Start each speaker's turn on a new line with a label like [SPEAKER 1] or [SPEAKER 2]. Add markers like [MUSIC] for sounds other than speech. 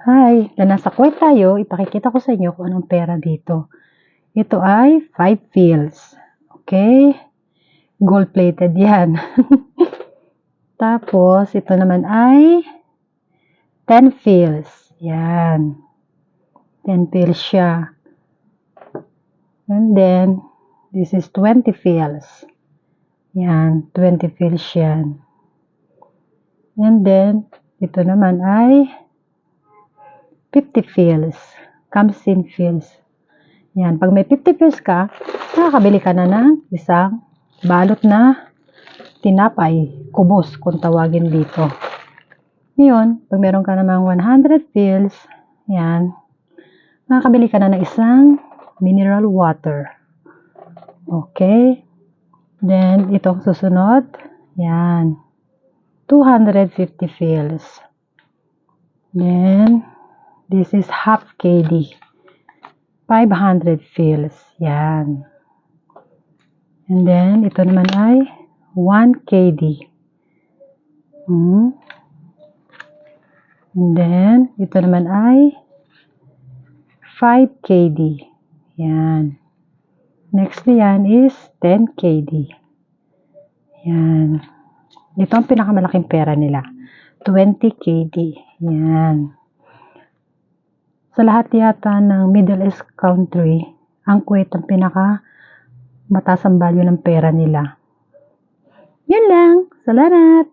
[SPEAKER 1] Hi, na nasa Kuwait tayo, ipakikita ko sa inyo kung anong pera dito. Ito ay 5 fields. Okay? Gold-plated yan. [LAUGHS] Tapos, ito naman ay 10 fields. Yan. 10 fields siya. And then, this is 20 fields. Yan, 20 fields yan. And then, ito naman ay 50 fields. Comes in fields. Yan, pag may 50 fields ka, nakakabili ka na ng isang balot na tinapay, kubos kung tawagin dito. Ngayon, pag meron ka namang 100 fields, yan, nakakabili ka na ng isang mineral water. Okay? Then, itong susunod, yan, 250 fields. Then, this is half KD. 500 fields. Yan. And then, ito naman ay 1 KD. Hmm. And then, ito naman ay 5 KD. Yan. Next yan is 10 KD. Yan. Ito ang pinakamalaking pera nila. 20 KD. Yan. Sa lahat yata ng Middle East country, ang Kuwait ang pinaka mataas ang value ng pera nila. Yun lang. Salamat!